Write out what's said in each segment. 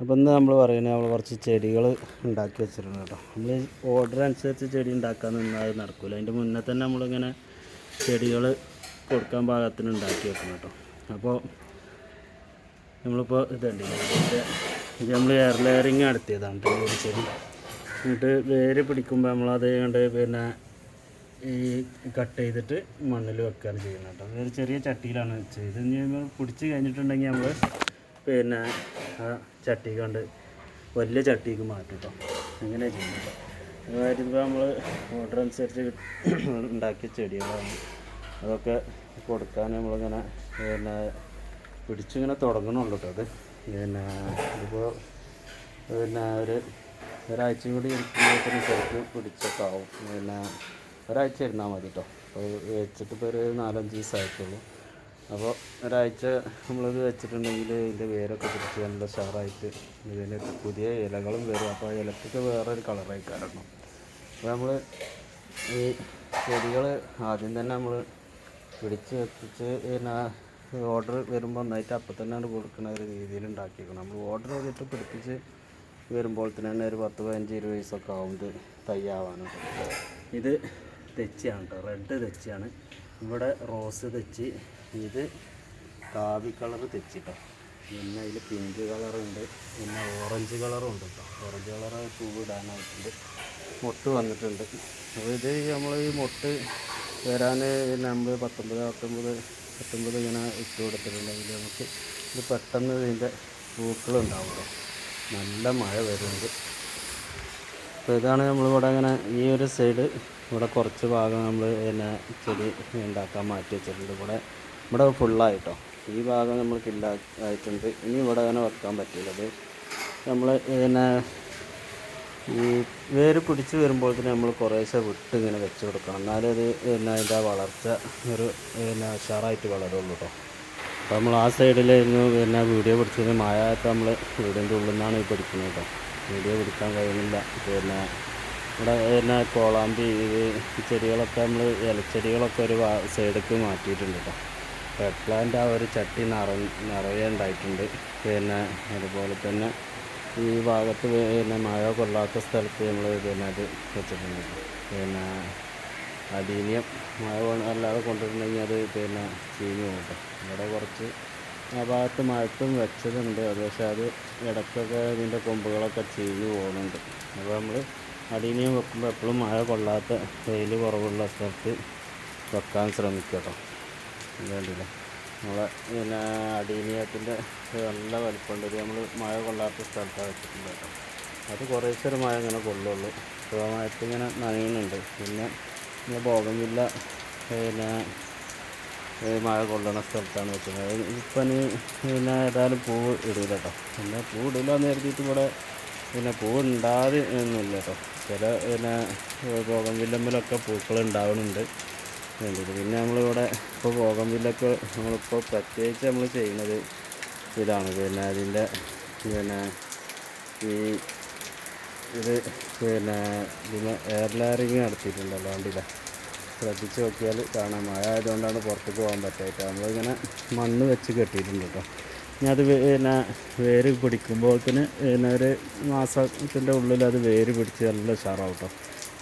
അപ്പോൾ ഇന്ന് നമ്മൾ പറയുന്നത് നമ്മൾ കുറച്ച് ചെടികൾ ഉണ്ടാക്കി വെച്ചിട്ടുണ്ട് കേട്ടോ. നമ്മൾ ഓർഡർ അനുസരിച്ച് ചെടി ഉണ്ടാക്കാൻ നിന്നാൽ അത് നടക്കില്ല അതിന്റെ മുന്നേ തന്നെ നമ്മളിങ്ങനെ ചെടികൾ കൊടുക്കാൻ പാകത്തിന് ഉണ്ടാക്കി വെക്കണം കേട്ടോ. അപ്പോൾ നമ്മളിപ്പോൾ ഇതുണ്ട് ഇത് നമ്മൾ എയർ ലെയറിങ് നടത്തിയതാണ് ഒരു ചെടി. എന്നിട്ട് വേര് പിടിക്കുമ്പോൾ നമ്മളത് കണ്ട് പിന്നെ ഈ കട്ട് ചെയ്തിട്ട് മണ്ണിൽ വെക്കുകയാണ് ചെയ്യുന്നത് കേട്ടോ. അതൊരു ചെറിയ ചട്ടിയിലാണ് ഇനി നമ്മൾ പിടിച്ച് കഴിഞ്ഞിട്ടുണ്ടെങ്കിൽ നമ്മൾ പിന്നെ ആ ചട്ടി കണ്ട് വലിയ ചട്ടിക്ക് മാറ്റും കേട്ടോ അങ്ങനെ ചെയ്യുന്നത് വരുമ്പോൾ നമ്മൾ ഓർഡർ അനുസരിച്ച് ഉണ്ടാക്കിയ ചെടികളാണ്. അതൊക്കെ കൊടുക്കാൻ നമ്മളിങ്ങനെ പിന്നെ പിടിച്ചിങ്ങനെ തുടങ്ങണുള്ളൂ കേട്ടോ അത്. പിന്നെ ഇതിപ്പോൾ പിന്നെ ഒരു ഒരാഴ്ച കൂടി ഇരിക്കുമ്പോഴത്തേന് ശരിക്കും പിടിച്ചൊക്കെ ആവും. പിന്നെ ഒരാഴ്ച ഇരുന്നാൽ മതി കേട്ടോ അപ്പോൾ വെച്ചിട്ട് ഇപ്പോൾ ഒരു നാലഞ്ച് ദിവസമായിട്ടുള്ളൂ. അപ്പോൾ ഒരാഴ്ച നമ്മളിത് വെച്ചിട്ടുണ്ടെങ്കിൽ ഇതിന്റെ വേരൊക്കെ പിടിച്ച് നല്ല ഷാറായിട്ട് ഇതിന് പുതിയ ഇലകളും വരും. അപ്പോൾ ആ ഇലക്കൊക്കെ വേറൊരു കളറായി കാരണം അപ്പോൾ നമ്മൾ ഈ ചെടികൾ ആദ്യം തന്നെ നമ്മൾ പിടിച്ച് വെപ്പിച്ച് പിന്നെ ഓർഡർ വരുമ്പോൾ ഒന്നായിട്ട് അപ്പം തന്നെ കൊടുക്കുന്ന ഒരു രീതിയിൽ ഉണ്ടാക്കിയേക്കണം നമ്മൾ ഓർഡർ ചെയ്തിട്ട് പിടിപ്പിച്ച് വരുമ്പോൾ തന്നെ ഒരു പത്ത് പതിനഞ്ച് ഇരുപത് വയസ്സൊക്കെ ആവും ഇത് തയ്യാവാനാണ് ഇത് തെച്ചിയാണ് കേട്ടോ റെഡ് തെച്ചിയാണ്. ഇവിടെ റോസ് തെച്ചി. ഇത് കാവി കളർ തെച്ചിട്ടോ. പിന്നെ അതിൽ പിങ്ക് കളറുണ്ട്. പിന്നെ ഓറഞ്ച് കളറും ഉണ്ട് കേട്ടോ ഓറഞ്ച് കളർ പൂവിടാനായിട്ടുണ്ട് മൊട്ട് വന്നിട്ടുണ്ട്. അപ്പോൾ ഇത് നമ്മൾ ഈ മൊട്ട് വരാൻ നമ്മൾ പത്തൊമ്പത് പത്തൊമ്പത് പത്തൊമ്പത് ഇങ്ങനെ ഇട്ട് കൊടുത്തിട്ടുണ്ടെങ്കിൽ നമുക്ക് ഇത് പെട്ടെന്ന് ഇതിന്റെ പൂക്കളുണ്ടാവും കേട്ടോ നല്ല മഴ വരുന്നുണ്ട്. അപ്പോൾ ഇതാണ് നമ്മളിവിടെ ഇങ്ങനെ ഈ ഒരു സൈഡ് ഇവിടെ കുറച്ച് ഭാഗം നമ്മൾ പിന്നെ ചെടി ഉണ്ടാക്കാൻ മാറ്റി വെച്ചിട്ടുണ്ട്. ഇവിടെ ഇവിടെ ഫുള്ളായിട്ടോ ഈ ഭാഗം നമ്മൾ കില്ല ആയിട്ടുണ്ട്. ഇനി ഇവിടെ അങ്ങനെ വെക്കാൻ പറ്റില്ല അത് നമ്മൾ പിന്നെ ഈ വേര് പിടിച്ച് വരുമ്പോൾ തന്നെ നമ്മൾ കുറേശ്ശെ വിട്ട് ഇങ്ങനെ വെച്ച് കൊടുക്കണം. എന്നാലേ അത് പിന്നെ അതിന്റെ വളർച്ച ഒരു പിന്നെ ഉഷാറായിട്ട് വളരുള്ളൂ കേട്ടോ അപ്പോൾ നമ്മൾ ആ സൈഡിലായിരുന്നു പിന്നെ വീഡിയോ പിടിച്ചത് മഴയത്ത് നമ്മൾ വീടിന്റെ ഉള്ളിൽ നിന്നാണ് ഈ പിടിക്കുന്നത് കേട്ടോ വീഡിയോ പിടിക്കാൻ കഴിയുന്നില്ല. പിന്നെ ഇവിടെ പിന്നെ കോളാമ്പി ഇത് ചെടികളൊക്കെ നമ്മൾ ഇലച്ചെടികളൊക്കെ ഒരു സൈഡിലേക്ക് മാറ്റിയിട്ടുണ്ട് കേട്ടോ റെഡ് പ്ലാന്റ് ആ ഒരു ചട്ടി നിറ നിറയെ ഉണ്ടായിട്ടുണ്ട്. പിന്നെ അതുപോലെ തന്നെ ഈ ഭാഗത്ത് പിന്നെ മഴ കൊള്ളാത്ത സ്ഥലത്ത് നമ്മൾ പിന്നെ അത് വെച്ചിട്ടുണ്ട്. പിന്നെ അടീനിയം മഴ അല്ലാതെ കൊണ്ടിട്ടുണ്ടെങ്കിൽ അത് പിന്നെ ചീഞ്ഞു പോകും. കേട്ടോ ഇവിടെ കുറച്ച് ആ ഭാഗത്ത് മഴത്തും വെച്ചതുണ്ട്. അത് പക്ഷേ അത് ഇടയ്ക്കൊക്കെ ഇതിന്റെ കൊമ്പുകളൊക്കെ ചീഞ്ഞു പോകുന്നുണ്ട്. അപ്പോൾ നമ്മൾ അടീനിയം വെക്കുമ്പോൾ എപ്പോഴും മഴ കൊള്ളാത്ത വെയിൽ കുറവുള്ള സ്ഥലത്ത് വെക്കാൻ ശ്രമിക്കുക കേട്ടോ. വേണ്ടില്ല നമ്മളെ പിന്നെ അടീനിയത്തിന്റെ നല്ല വലിപ്പമുണ്ട്. ഇത് നമ്മൾ മഴ കൊള്ളാത്ത സ്ഥലത്താണ് വെച്ചിട്ടുണ്ട് അത് കുറേശ്ശെ ഒരു മഴ ഇങ്ങനെ കൊള്ളുള്ളൂ. മഴത്ത് ഇങ്ങനെ നനയുന്നുണ്ട്. പിന്നെ ഇങ്ങനെ ബോഗമില്ല പിന്നെ മഴ കൊള്ളുന്ന സ്ഥലത്താണ് വെച്ചത് ഇപ്പം പിന്നെ ഏതായാലും പൂവ് ഇടില്ല കേട്ടോ. പിന്നെ പൂ ഇടില്ല എന്ന് കരുതിയിട്ട് ഇവിടെ പിന്നെ പൂ ഉണ്ടാതെ ഒന്നുമില്ല കേട്ടോ. ചില പിന്നെ ബോഗംവില്ലമ്മിലൊക്കെ പൂക്കൾ ഉണ്ടാവുന്നുണ്ട് വേണ്ടിയിട്ട്. പിന്നെ നമ്മളിവിടെ ഇപ്പോൾ ബോഗംവില്ലൊക്കെ നമ്മളിപ്പോൾ പ്രത്യേകിച്ച് നമ്മൾ ചെയ്യുന്നത് ഇതാണ്. പിന്നെ അതിന്റെ പിന്നെ ഈ ഇത് പിന്നെ ഇതിന് എയർ ലെയറിങ് നടത്തിയിട്ടുണ്ടല്ലോ വണ്ടിയിലെ. ശ്രദ്ധിച്ച് നോക്കിയാൽ കാണാം. മഴ ആയതുകൊണ്ടാണ് പുറത്തേക്ക് പോകാൻ പറ്റായിട്ട് നമ്മളിങ്ങനെ മണ്ണ് വെച്ച് കെട്ടിയിട്ടുണ്ട് കേട്ടോ. ഇനി അത് പിന്നെ വേര് പിടിക്കുമ്പോഴത്തേന് പിന്നെ ഒരു മാസത്തിന്റെ ഉള്ളിൽ അത് വേര് പിടിച്ച് നല്ല ഉഷാറാവും കേട്ടോ.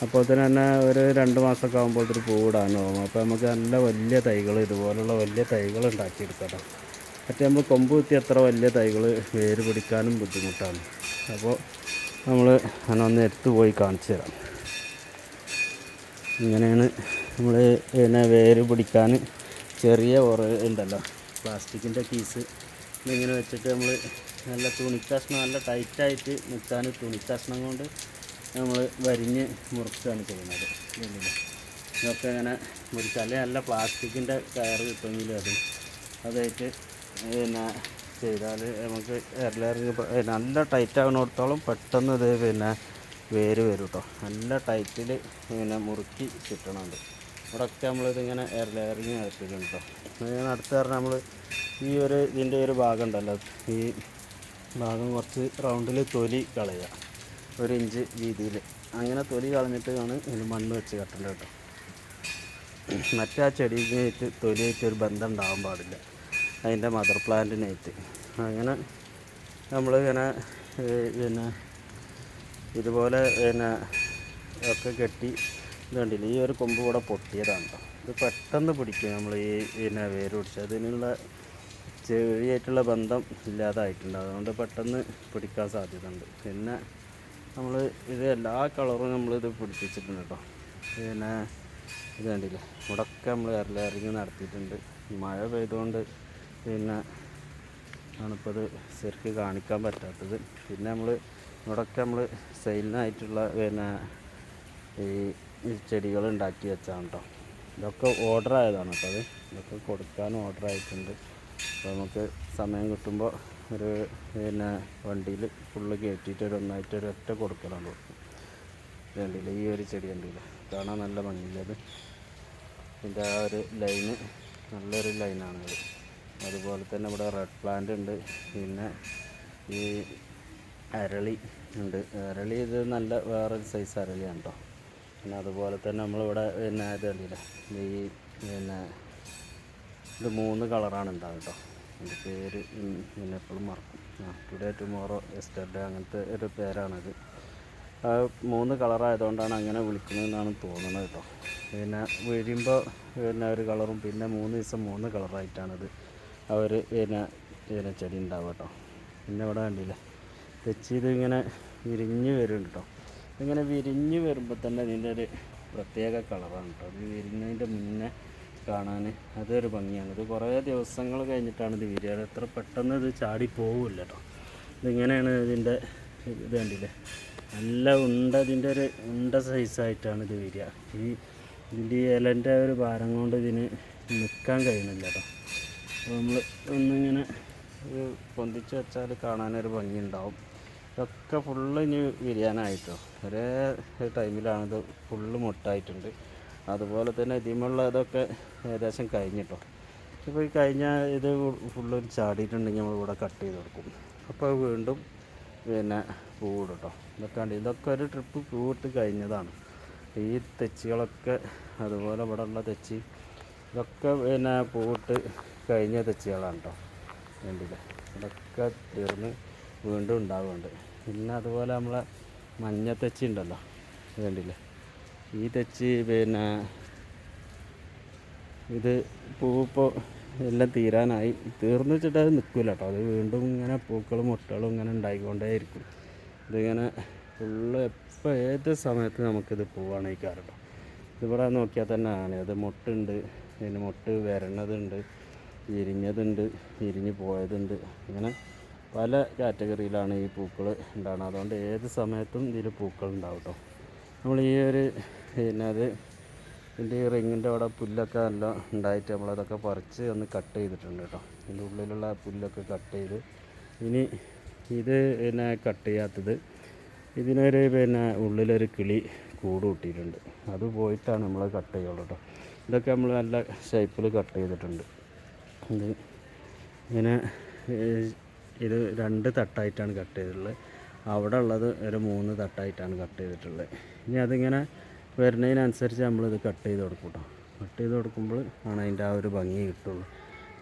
അപ്പോൾ തന്നെ ഒരു രണ്ട് മാസമൊക്കെ ആകുമ്പോഴത്തേക്ക് പൂവിടാനാവും അപ്പോൾ നമുക്ക് നല്ല വലിയ തൈകൾ ഇതുപോലുള്ള വലിയ തൈകൾ ഉണ്ടാക്കിയെടുക്കാം കേട്ടോ മറ്റേ നമ്മൾ കൊമ്പ് കുത്തി അത്ര വലിയ തൈകൾ വേര് പിടിക്കാനും ബുദ്ധിമുട്ടാണ്. അപ്പോൾ നമ്മൾ അതിനൊന്ന് എടുത്തു പോയി കാണിച്ചു തരാം. ഇങ്ങനെയാണ് നമ്മൾ പിന്നെ വേര് പിടിക്കാൻ ചെറിയ ഉറ ഉണ്ടല്ലോ പ്ലാസ്റ്റിക്കിന്റെ പീസ്. ഇങ്ങനെ വെച്ചിട്ട് നമ്മൾ നല്ല തുണിക്കഷ്ണം നല്ല ടൈറ്റായിട്ട് നിൽക്കാൻ തുണിക്കഷ്ണം കൊണ്ട് നമ്മൾ വരിഞ്ഞ് മുറിച്ചാണ് ചെയ്യുന്നത്. ഇതൊക്കെ അങ്ങനെ മുറിച്ച് അല്ലെങ്കിൽ നല്ല പ്ലാസ്റ്റിക്കിന്റെ കയർ കിട്ടുമെങ്കിൽ അത് അതായിട്ട് പിന്നെ ചെയ്താൽ നമുക്ക് എല്ലാവർക്കും നല്ല ടൈറ്റ് ആകുന്നിടത്തോളം പെട്ടെന്ന് ഇത് പിന്നെ വേര് വരും കേട്ടോ നല്ല ടൈറ്റിൽ പിന്നെ മുറുക്കി കിട്ടണുണ്ട്. ഇവിടെയൊക്കെ നമ്മളിതിങ്ങനെ എയർ ലെയറിങ് നടത്തിയിട്ടുണ്ട് കേട്ടോ ഇങ്ങനെ അടുത്ത് പറഞ്ഞാൽ നമ്മൾ ഈ ഒരു ഇതിന്റെ ഒരു ഭാഗം ഉണ്ടല്ലോ. ഈ ഭാഗം കുറച്ച് റൗണ്ടിൽ തൊലി കളയുക. ഒരു ഇഞ്ച് വീതിയിൽ അങ്ങനെ തൊലി കളഞ്ഞിട്ടാണ് ഇതിൽ മണ്ണ് വെച്ച് കെട്ടേണ്ടത് കേട്ടോ. മറ്റേ ആ ചെടിയായിട്ട് തൊലിയായിട്ട് ഒരു ബന്ധം ഉണ്ടാകാൻ പാടില്ല. അതിന്റെ മദർ പ്ലാന്റിനായിട്ട് അങ്ങനെ നമ്മൾ ഇങ്ങനെ പിന്നെ ഇതുപോലെ പിന്നെ ഒക്കെ കെട്ടി ഇതുണ്ടല്ലോ ഈ ഒരു കൊമ്പ് കൂടെ പൊട്ടിയതാണ് ട്ടോ. ഇത് പെട്ടെന്ന് പിടിക്കും നമ്മൾ ഈ പിന്നെ വേര് പിടിച്ച്. അതിനുള്ള ചെവിയായിട്ടുള്ള ബന്ധം ഇല്ലാതായിട്ടുണ്ട്. അതുകൊണ്ട് പെട്ടെന്ന് പിടിക്കാൻ സാധ്യത ഉണ്ട് പിന്നെ നമ്മൾ ഇത് എല്ലാ കളറും നമ്മൾ ഇത് പിടിപ്പിച്ചിട്ടുണ്ട് കേട്ടോ. പിന്നെ ഇത് കണ്ടില്ലേ? ഇവിടൊക്കെ നമ്മൾ ഇറങ്ങി നടത്തിയിട്ടുണ്ട്. മഴ പെയ്തുകൊണ്ട് പിന്നെ ആണിപ്പോൾ ഇത് ശരിക്ക് കാണിക്കാൻ പറ്റാത്തത്. പിന്നെ നമ്മൾ ഇവിടൊക്കെ നമ്മൾ സെയിലിനായിട്ടുള്ള പിന്നെ ഈ ചെടികൾ ഉണ്ടാക്കി വെച്ചാണ് കേട്ടോ. ഇതൊക്കെ ഓർഡർ ആയതാണ് കേട്ടോ അത്. ഇതൊക്കെ കൊടുക്കാൻ ഓർഡർ ആയിട്ടുണ്ട്. അപ്പോൾ നമുക്ക് സമയം കിട്ടുമ്പോൾ ഒരു പിന്നെ വണ്ടിയിൽ ഫുള്ള് കയറ്റിയിട്ട് ഒരു ഒന്നായിട്ട് ഒരു ഒറ്റ കൊടുക്കലാണ് കൊടുക്കും കണ്ടില്ല ഈ ഒരു ചെടി കണ്ടില്ല കാണാൻ നല്ല ഭംഗിയില്ലത് ഇതിന്റെ ആ ഒരു ലൈന് നല്ലൊരു ലൈനാണത് അതുപോലെ തന്നെ ഇവിടെ റെഡ് പ്ലാന്റ് ഉണ്ട്. പിന്നെ ഈ അരളി ഉണ്ട്. അരളി ഇത് നല്ല വേറൊരു സൈസ് അരളിയാണ് കേട്ടോ പിന്നെ അതുപോലെ തന്നെ നമ്മളിവിടെ പിന്നെ ഇത് കണ്ടില്ലേ? ഈ പിന്നെ ഇത് മൂന്ന് കളറാണ് ഉണ്ടാവും കേട്ടോ അതിന്റെ പേര് ഞാൻ എപ്പോഴും മറക്കും. ആ ടുഡേ ടുമോറോ എസ്റ്റർഡേ അങ്ങനത്തെ ഒരു പേരാണത്. ആ മൂന്ന് കളറായതുകൊണ്ടാണ് അങ്ങനെ വിളിക്കുന്നതെന്നാണ് തോന്നുന്നത് കേട്ടോ. പിന്നെ വരുമ്പോൾ പിന്നെ ഒരു കളറും പിന്നെ മൂന്ന് ദിവസം മൂന്ന് കളറായിട്ടാണത്. അവർ പിന്നെ പിന്നെ ചെടി ഉണ്ടാവുക കേട്ടോ. പിന്നെ ഇവിടെ കണ്ടില്ലേ തെച്ചി ഇതിങ്ങനെ വിരിഞ്ഞ് വരും കേട്ടോ. ഇങ്ങനെ വിരിഞ്ഞ് വരുമ്പോൾ തന്നെ ഇതിന്റെ ഒരു പ്രത്യേക കളറാണ് കേട്ടോ. ഇത് വിരിഞ്ഞതിന്റെ മുന്നേ കാണാൻ. അതൊരു ഭംഗിയാണ്. ഇത് കുറേ ദിവസങ്ങൾ കഴിഞ്ഞിട്ടാണ് ഇത് വിരിയാറ് എത്ര പെട്ടെന്ന് ഇത് ചാടി പോവില്ല കേട്ടോ ഇതിങ്ങനെയാണ് ഇതിന്റെ ഇത് കണ്ടില്ലേ? നല്ല ഉണ്ട ഇതിന്റെ ഒരു ഉണ്ട സൈസായിട്ടാണ് ഇത് വരിക ഈ ഇതിന്റെ ഈ ഇലന്റെ ഒരു ഭാരം കൊണ്ട് ഇതിന് നിൽക്കാൻ കഴിയുന്നില്ല കേട്ടോ അപ്പോൾ നമ്മൾ ഒന്നിങ്ങനെ ഒരു പൊന്തിച്ച് വെച്ചാൽ കാണാനൊരു ഭംഗി ഉണ്ടാവും ഇതൊക്കെ ഫുള്ള് ഇനി വിരിയാനായിട്ടോ ഒരേ ടൈമിലാണിത് ഫുള്ള് മുട്ടായിട്ടുണ്ട്. അതുപോലെ തന്നെ ഇതിമുള്ള ഇതൊക്കെ ഏകദേശം കഴിഞ്ഞിട്ടോ. ഇപ്പോൾ ഈ കഴിഞ്ഞ ഇത് ഫുള്ള് ചാടിയിട്ടുണ്ടെങ്കിൽ നമ്മൾ ഇവിടെ കട്ട് ചെയ്ത് കൊടുക്കും. അപ്പോൾ വീണ്ടും പിന്നെ പൂവിടും കേട്ടോ ഇതൊക്കെ ഉണ്ട് ഇതൊക്കെ ഒരു ട്രിപ്പ് പൂവിട്ട് കഴിഞ്ഞതാണ്. ഈ തെച്ചികളൊക്കെ അതുപോലെ ഇവിടെ ഉള്ള തെച്ചി ഇതൊക്കെ പിന്നെ പൂവിട്ട് കഴിഞ്ഞ തെച്ചികളാണ് കേട്ടോ വേണ്ടില്ല ഇതൊക്കെ തീർന്ന് വീണ്ടും ഉണ്ടാവുന്നുണ്ട്. പിന്നെ അതുപോലെ നമ്മളെ മഞ്ഞ തെച്ചി ഉണ്ടല്ലോ. വേണ്ടില്ലേ ഈ തെച്ചി പിന്നെ ഇത് പൂവിപ്പോൾ എല്ലാം തീരാനായി. തീർന്നു വെച്ചിട്ട് അത് നിൽക്കില്ല കേട്ടോ. അത് വീണ്ടും ഇങ്ങനെ പൂക്കളും മുട്ടകളും ഇങ്ങനെ ഉണ്ടായിക്കൊണ്ടേയിരിക്കും ഇതിങ്ങനെ ഫുള്ള് എപ്പോൾ ഏത് സമയത്ത് നമുക്കിത് പോവാണ് ഈ കാരണം ഇതിവിടെ നോക്കിയാൽ തന്നെ ആണ് അത് മുട്ടുണ്ട്. അതിന് മുട്ട് വരണതുണ്ട്. ഇരിഞ്ഞതുണ്ട്. ഇരിഞ്ഞ് പോയതുണ്ട്. ഇങ്ങനെ പല കാറ്റഗറിയിലാണ് ഈ പൂക്കൾ ഉണ്ടാകുന്നത്. അതുകൊണ്ട് ഏത് സമയത്തും ഇതിൽ പൂക്കൾ ഉണ്ടാവും കേട്ടോ. നമ്മൾ ഈ ഒരു പിന്നെ അത് ഇതിന്റെ ഈ റിങ്ങിന്റെ അവിടെ പുല്ലൊക്കെ നല്ല ഉണ്ടായിട്ട് നമ്മളതൊക്കെ പറിച്ച് ഒന്ന് കട്ട് ചെയ്തിട്ടുണ്ട് കേട്ടോ. ഇതിന്റെ ഉള്ളിലുള്ള പുല്ലൊക്കെ കട്ട് ചെയ്ത് ഇനി ഇത് പിന്നെ കട്ട് ചെയ്യാത്തത് ഇതിനൊരു പിന്നെ ഉള്ളിലൊരു കിളി കൂട് കൂട്ടിയിട്ടുണ്ട്. അത് പോയിട്ടാണ് നമ്മൾ കട്ട് ചെയ്യുള്ളൂ കേട്ടോ. ഇതൊക്കെ നമ്മൾ നല്ല ഷേപ്പിൽ കട്ട് ചെയ്തിട്ടുണ്ട്. ഇത് ഇങ്ങനെ ഇത് രണ്ട് തട്ടായിട്ടാണ് കട്ട് ചെയ്തിട്ടുള്ളത്. അവിടെ ഉള്ളത് ഒരു മൂന്ന് തട്ടായിട്ടാണ് കട്ട് ചെയ്തിട്ടുള്ളത്. ഇനി അതിങ്ങനെ വരുന്നതിനനുസരിച്ച് നമ്മളിത് കട്ട് ചെയ്ത് കൊടുക്കും കേട്ടോ കട്ട് ചെയ്ത് കൊടുക്കുമ്പോൾ ആണ് അതിന്റെ ആ ഒരു ഭംഗി കിട്ടുള്ളൂ.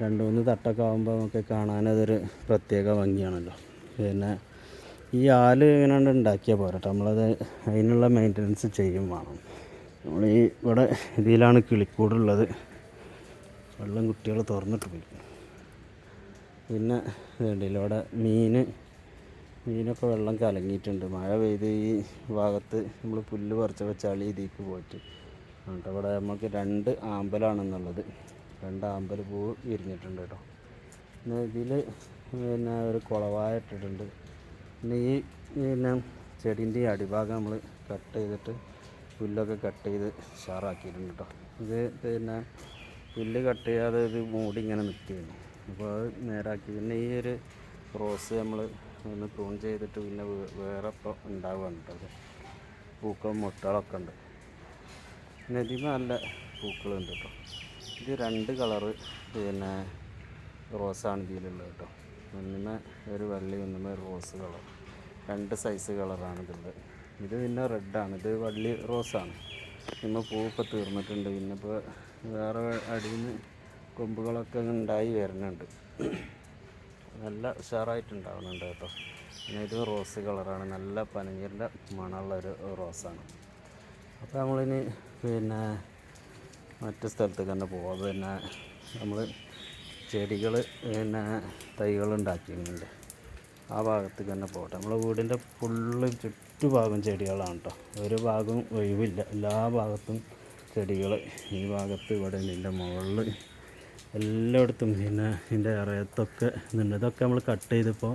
രണ്ട് മൂന്ന് തട്ടൊക്കെ ആകുമ്പോൾ നമുക്ക് കാണാനതൊരു പ്രത്യേക ഭംഗിയാണല്ലോ. പിന്നെ ഈ ആൽ ഇങ്ങനെ ഉണ്ടാക്കിയാൽ പോരാ നമ്മളത് അതിനുള്ള മെയിന്റനൻസ് ചെയ്യും വേണം. നമ്മൾ ഈ ഇവിടെ ഇതിലാണ് കിളിക്കൂടുള്ളത്. വെള്ളം കുട്ടികൾ തുറന്നിട്ട് പോയി. പിന്നെ വേണ്ടിയില്ല ഇവിടെ മീൻ മീനൊക്കെ വെള്ളം കലങ്ങിയിട്ടുണ്ട്. മഴ പെയ്ത് ഈ ഭാഗത്ത് നമ്മൾ പുല്ല് പറിച്ചപ്പോൾ ചളി ഇതിലേക്ക് പോയിട്ട്. എന്നിട്ട് ഇവിടെ നമുക്ക് രണ്ട് ആമ്പലാണെന്നുള്ളത്. രണ്ട് ആമ്പൽ പൂ വിരിഞ്ഞിട്ടുണ്ട് കേട്ടോ. പിന്നെ ഇതിൽ പിന്നെ ഒരു കുളവായ ഇട്ടിട്ടുണ്ട്. പിന്നെ ഈ പിന്നെ ചെടീന്റെ അടിഭാഗം നമ്മൾ കട്ട് ചെയ്തിട്ട് പുല്ലൊക്കെ കട്ട് ചെയ്ത് ഷാറാക്കിയിട്ടുണ്ട് കേട്ടോ. ഇത് പിന്നെ പുല്ല് കട്ട് ചെയ്യാതെ ഇത് മൂടി ഇങ്ങനെ നിൽക്കുകയാണ്. അപ്പോൾ അത് നേരാക്കി. പിന്നെ ഈ ഒരു റോസ് നമ്മൾ ഒന്ന് പ്രൂൺ ചെയ്തിട്ട് പിന്നെ വേറെ ഇപ്പോൾ ഉണ്ടാവുകയാണ് കേട്ടോ പൂക്കളും മുട്ടകളൊക്കെ ഉണ്ട്. നദിമ നല്ല പൂക്കളുണ്ട് കേട്ടോ ഇത് രണ്ട് കളറ് പിന്നെ റോസാണ് ഇതിലുള്ളത് കേട്ടോ ഒന്നിമ ഒരു വള്ളി ഒന്നിമ ഒരു റോസ് കളർ രണ്ട് സൈസ് കളറാണ് ഇതുള്ളത് ഇത് പിന്നെ റെഡാണ് ഇത് വള്ളി റോസാണ് പിന്നെ പൂവൊക്കെ തീർന്നിട്ടുണ്ട്. പിന്നെ ഇപ്പോൾ വേറെ അടിയിൽ നിന്ന് കൊമ്പുകളൊക്കെ ഉണ്ടായി വരുന്നുണ്ട്. നല്ല ഉഷാറായിട്ടുണ്ടാവുന്നുണ്ട് കേട്ടോ. പിന്നെ ഇത് റോസ് കളറാണ്. നല്ല പനഞ്ഞിന്റെ മണമുള്ള ഒരു റോസാണ്. അപ്പോൾ നമ്മളിനി പിന്നെ മറ്റു സ്ഥലത്തേക്ക് തന്നെ പോവാം. പിന്നെ നമ്മൾ ചെടികൾ പിന്നെ തൈകൾ ഉണ്ടാക്കിയിട്ടുണ്ട്. ആ ഭാഗത്തേക്ക് തന്നെ പോകട്ടെ നമ്മളെ വീടിന്റെ ഫുള്ള് ചുറ്റുഭാഗം ചെടികളാണ് കേട്ടോ. ഒരു ഭാഗവും ഒഴിവില്ല. എല്ലാ ഭാഗത്തും ചെടികൾ ഈ ഭാഗത്ത് ഇവിടെ ഇതിന്റെ മുകളിൽ എല്ലായിടത്തും പിന്നെ ഇതിന്റെ ഇറയത്തൊക്കെ ഇതുണ്ട്. ഇതൊക്കെ നമ്മൾ കട്ട് ചെയ്തപ്പോൾ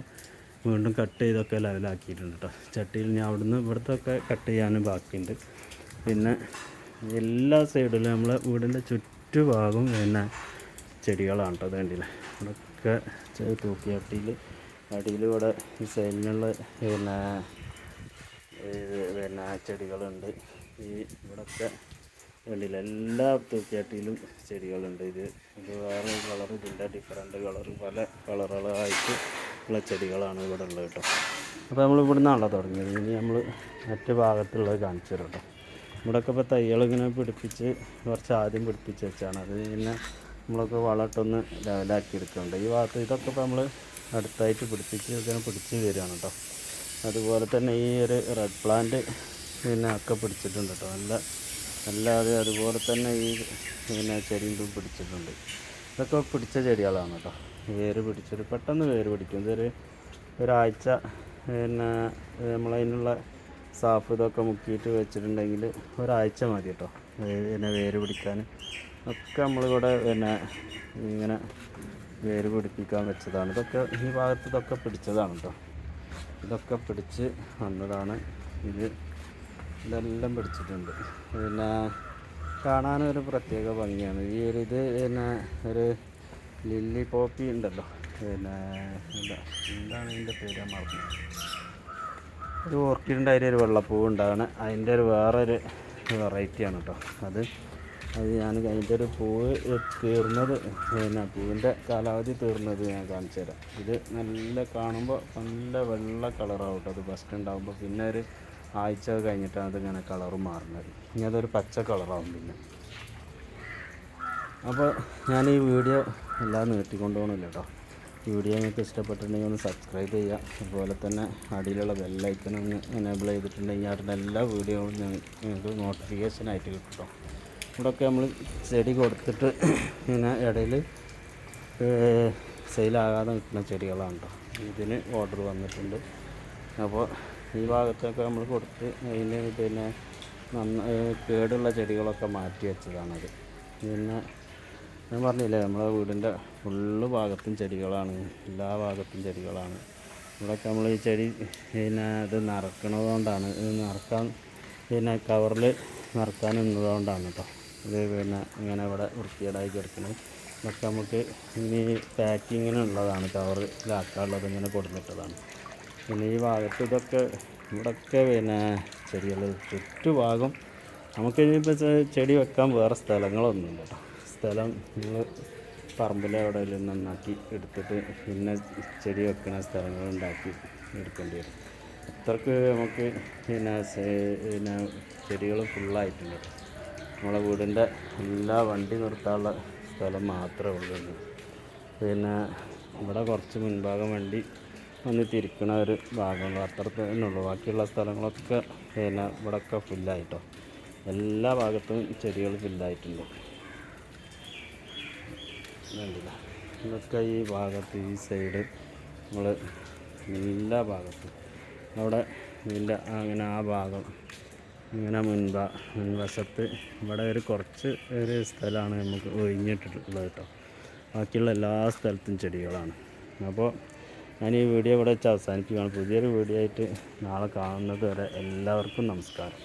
വീണ്ടും കട്ട് ചെയ്തൊക്കെ ലെവലാക്കിയിട്ടുണ്ട് കേട്ടോ ചട്ടിയിൽ ഞാൻ അവിടുന്ന് ഇവിടുത്തെ ഒക്കെ കട്ട് ചെയ്യാനും ബാക്കിയുണ്ട്. പിന്നെ എല്ലാ സൈഡിലും നമ്മളെ വീടിന്റെ ചുറ്റുഭാഗം പിന്നെ ചെടികളാണ് കേട്ടോ കണ്ടില്ലേ? ഇവിടെയൊക്കെ തൂക്കി അട്ടിയിൽ അടിയിൽ ഇവിടെ ഈ സൈഡിലുള്ള പിന്നെ പിന്നെ ചെടികളുണ്ട്. ഈ ഇവിടെയൊക്കെ കണ്ടില്ല എല്ലാ തൂക്കിയാട്ടിയിലും ചെടികളുണ്ട്. ഇത് ഇത് വേറെ കളർ ഇതിന്റെ ഡിഫറെന്റ് കളർ പല കളറുകളായിട്ട് ഉള്ള ചെടികളാണ് ഇവിടെ ഉള്ളത് കേട്ടോ. അപ്പോൾ നമ്മൾ ഇവിടെ നിന്നാണല്ലോ തുടങ്ങിയത്. ഇനി നമ്മൾ മറ്റു ഭാഗത്തുള്ളത് കാണിച്ചു തരാം കേട്ടോ. ഇവിടെയൊക്കെ ഇപ്പോൾ തൈകൾ പിടിപ്പിച്ച് കുറച്ച് ആദ്യം പിടിപ്പിച്ച് വെച്ചാണ്. അത് പിന്നെ നമ്മളൊക്കെ വളമിട്ടൊന്ന് ലെവലാക്കി എടുക്കുന്നുണ്ട്. ഈ ഭാഗത്ത് ഇതൊക്കെ ഇപ്പോൾ നമ്മൾ അടുത്തായിട്ട് പിടിപ്പിച്ച് ഇങ്ങനെ പിടിച്ച് വരികയാണ് കേട്ടോ. അതുപോലെ തന്നെ ഈ ഒരു റെഡ് പ്ലാന്റ് പിന്നെ ഒക്കെ പിടിച്ചിട്ടുണ്ട് കേട്ടോ. നല്ല അല്ലാതെ അതുപോലെ തന്നെ ഈ പിന്നെ ചെടിയും പിടിച്ചിട്ടുണ്ട്. ഇതൊക്കെ പിടിച്ച ചെടികളാണ് കേട്ടോ. വേര് പിടിച്ചത് പെട്ടെന്ന് വേര് പിടിക്കും. ഇതൊരു ഒരാഴ്ച പിന്നെ നമ്മളതിനുള്ള സാഫ് ഇതൊക്കെ മുക്കിയിട്ട് വെച്ചിട്ടുണ്ടെങ്കിൽ ഒരാഴ്ച മതി കേട്ടോ. പിന്നെ വേര് പിടിക്കാൻ. ഒക്കെ നമ്മളിവിടെ പിന്നെ ഇങ്ങനെ വേര് പിടിപ്പിക്കാൻ വെച്ചതാണ്. ഇതൊക്കെ ഈ ഭാഗത്ത് ഇതൊക്കെ പിടിച്ചതാണ് കേട്ടോ. ഇതൊക്കെ പിടിച്ച് വന്നതാണ്. ഇത് ഇതെല്ലാം പിടിച്ചിട്ടുണ്ട്. പിന്നെ കാണാനൊരു പ്രത്യേക ഭംഗിയാണ്. ഈ ഒരു ഇത് പിന്നെ ഒരു ലില്ലി പോപ്പി ഉണ്ടല്ലോ. പിന്നെ എന്താ എന്താണ് ഇതിന്റെ പേര് മറന്നു. ഒരു ഓർക്കിഡിന്റെ അതിൽ ഒരു വെള്ളപ്പൂവ് ഉണ്ടാണ് അതിന്റെ ഒരു വേറൊരു വെറൈറ്റിയാണ് കേട്ടോ അത് അത് ഞാൻ അതിന്റെ ഒരു പൂവ് തീർന്നത് പിന്നെ പൂവിന്റെ കാലാവധി തീർന്നത് ഞാൻ കാണിച്ചു തരാം. ഇത് നല്ല കാണുമ്പോൾ നല്ല വെള്ള കളറാവും കേട്ടോ അത് ഫസ്റ്റ് ഉണ്ടാകുമ്പോൾ പിന്നെ ഒരു ആഴ്ച കഴിഞ്ഞിട്ടാണ് അതിങ്ങനെ കളർ മാറുന്നത്. ഇനി അതൊരു പച്ച കളറാവും പിന്നെ. അപ്പോൾ ഞാൻ ഈ വീഡിയോ എല്ലാം നീട്ടിക്കൊണ്ടുപോകണില്ല കേട്ടോ വീഡിയോ നിങ്ങൾക്ക് ഇഷ്ടപ്പെട്ടിട്ടുണ്ടെങ്കിൽ ഒന്ന് സബ്സ്ക്രൈബ് ചെയ്യുക. അതുപോലെ തന്നെ അടിയിലുള്ള ബെല്ലൈക്കൺ ഒന്ന് എനേബിൾ ചെയ്തിട്ടുണ്ടെങ്കിൽ അവരുടെ എല്ലാ വീഡിയോകളും നിങ്ങൾക്ക് നോട്ടിഫിക്കേഷൻ ആയിട്ട് കിട്ടും കേട്ടോ ഇവിടെയൊക്കെ നമ്മൾ ചെടി കൊടുത്തിട്ട് ഇങ്ങനെ ഇടയിൽ സെയിലാകാതെ നിൽക്കുന്ന ചെടികളാണ് കേട്ടോ ഇതിന് ഓർഡർ വന്നിട്ടുണ്ട്. അപ്പോൾ ഈ ഭാഗത്തൊക്കെ നമ്മൾ കൊടുത്ത് അതിന് പിന്നെ നന്ന കേടുള്ള ചെടികളൊക്കെ മാറ്റി വെച്ചതാണത്. പിന്നെ ഞാൻ പറഞ്ഞില്ലേ നമ്മളെ വീടിന്റെ ഫുള്ള് ഭാഗത്തും ചെടികളാണ് എല്ലാ ഭാഗത്തും ചെടികളാണ്. ഇവിടെയൊക്കെ നമ്മൾ ഈ ചെടി പിന്നെ ഇത് നിറക്കണത് കൊണ്ടാണ്. ഇത് നിറക്കാൻ പിന്നെ കവറിൽ നിറക്കാൻ നിന്നതുകൊണ്ടാണ് കേട്ടോ. ഇത് പിന്നെ ഇങ്ങനെ ഇവിടെ വൃത്തികേടായി കിടക്കുന്നത് ഇതൊക്കെ നമുക്ക് ഇനി പാക്കിങ്ങിനുള്ളതാണ് കവറിലാക്കാനുള്ളത് ഇങ്ങനെ കൊടുത്തിട്ടതാണ്. പിന്നെ ഈ ഭാഗത്ത് ഇതൊക്കെ ഇവിടെയൊക്കെ പിന്നെ ചെടികൾ ചുറ്റുഭാഗം നമുക്ക് ഇനിയിപ്പോൾ ചെടി വെക്കാൻ വേറെ സ്ഥലങ്ങളൊന്നുമില്ല കേട്ടോ. സ്ഥലം നിങ്ങൾ പറമ്പിലെ അവിടെ നന്നാക്കി എടുത്തിട്ട് പിന്നെ ചെടി വെക്കുന്ന സ്ഥലങ്ങൾ ഉണ്ടാക്കി എടുക്കേണ്ടി വരും. അത്രയ്ക്ക് നമുക്ക് പിന്നെ പിന്നെ ചെടികൾ ഫുള്ളായിട്ടുണ്ട് നമ്മളെ വീടിന്റെ എല്ലാ വണ്ടി നിർത്താനുള്ള സ്ഥലം മാത്രമേ ഉള്ളൂ. പിന്നെ ഇവിടെ കുറച്ച് മുൻഭാഗം വണ്ടി ഒന്ന് തിരിക്കണ ഒരു ഭാഗമുള്ളൂ. അത്രത്തെ തന്നെ ഉള്ളൂ. ബാക്കിയുള്ള സ്ഥലങ്ങളൊക്കെ പിന്നെ ഇവിടെയൊക്കെ ഫുല്ലായിട്ടോ എല്ലാ ഭാഗത്തും ചെടികൾ ഫില്ലായിട്ടുണ്ട് വേണ്ടില്ല ഇതൊക്കെ ഈ ഭാഗത്ത് ഈ സൈഡ് നമ്മൾ എല്ലാ ഭാഗത്തും. അവിടെ ഇതിന്റെ അങ്ങനെ ആ ഭാഗം ഇങ്ങനെ മുൻപ മുൻവശത്ത് ഇവിടെ ഒരു കുറച്ച് ഒരു സ്ഥലമാണ് നമുക്ക് ഒഴിഞ്ഞിട്ടുള്ളത് കേട്ടോ. ബാക്കിയുള്ള എല്ലാ സ്ഥലത്തും ചെടികളാണ്. അപ്പോൾ ഞാൻ ഈ വീഡിയോ ഇവിടെ വെച്ച് അവസാനിപ്പിക്കുകയാണ്. പുതിയൊരു വീഡിയോ ആയിട്ട് നാളെ കാണുന്നത് വരെ എല്ലാവർക്കും നമസ്കാരം.